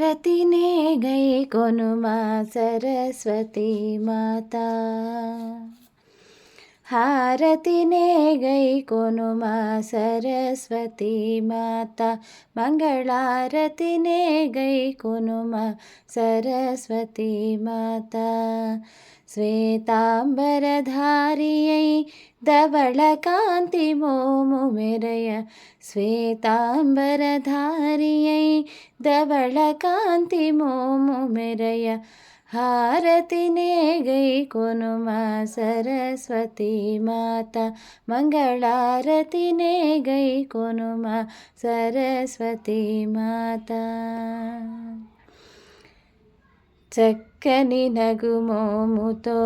హారతినే గై కొనుమా సరస్వతి మాత హారతినే గై కొనుమా సరస్వతి మాత మంగళారతినే గై కొనుమా సరస్వతి మాత ధవళ కాంతి మోము మెరయ శ్వేతాంబరధారియై ధవళ కాంతి మోము మెరయ హారతినే గై కొనుమా సరస్వతి మాత మంగళారతినే గై కొనుమా సరస్వతి మాత చక్కని నగుమోముతో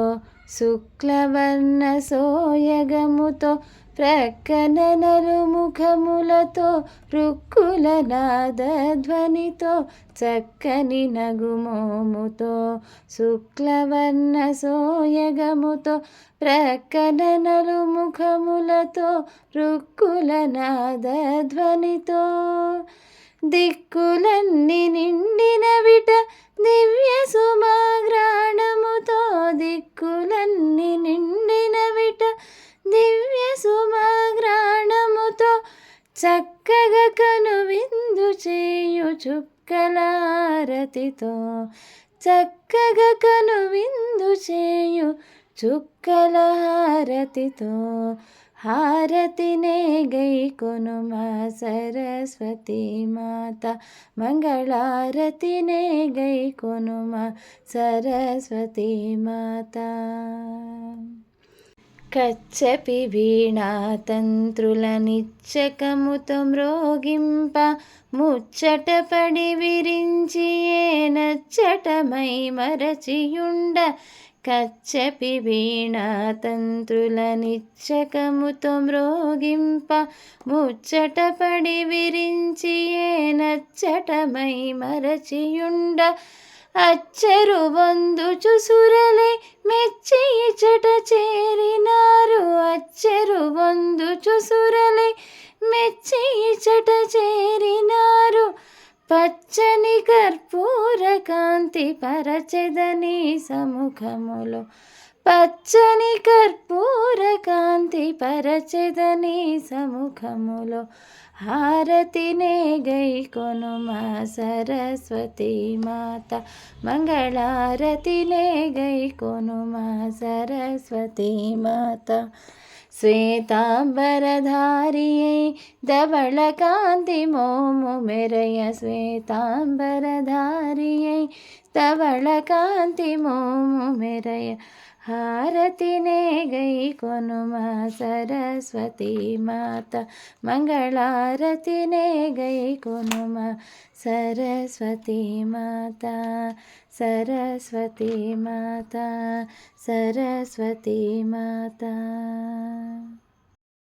శుక్లవర్ణ సోయగముతో ప్రక్కన నలుముఖములతో రుక్కుల నాదధ్వనితో చక్కని నగుమోముతో శుక్లవర్ణ సోయగముతో ప్రక్కన నలుముఖములతో రుక్కుల నాదధ్వనితో. దిక్కులన్నీ నిండిన విట దివ్య చక్కగా కను విందు చేయు చుక్కలారతితో. చక్కగా కను విందు చేయు చుక్కలారతితో. హారతినే గై కొనుమా సరస్వతి మాత. మంగళారతినే గై కొనుమా సరస్వతి మాత. కచ్చపి వీణాతంత్రులనిచ్చకముతో మ్రోగింప ముచ్చటపడి విరించి ఏ నచ్చటమై మరచియుండ. కచ్చపి వీణాతంత్రులనిచ్చకముతో మ్రోగింప ముచ్చటపడి విరించి ఏ నచ్చటమై మరచియుండ. అచ్చరు వందుచు సురలే మెచ్చి చట చేరినారు. అచ్చరు వందుచు సురలే మెచ్చి చట చేరినారు. పచ్చని కర్పూర కాంతి పరచెదని సముఖములో పచ్చని కర్పూర కాంతి పరచెదని సముఖములో హారతినే గై కొనుమా సరస్వతి మాత. మంగళారతినే గై కొనుమా సరస్వతి మాత. శ్వేతాంబరధారియై ధవళకాంతి మోము మెరయ శ్వేతాంబరధారియై ధవళకాంతి మోము మెరయ హారతినే గై కొనుమా సరస్వతి మాత. మంగళారతినే గై కొనుమా సరస్వతి మాత. సరస్వతి మాత సరస్వతి మాత.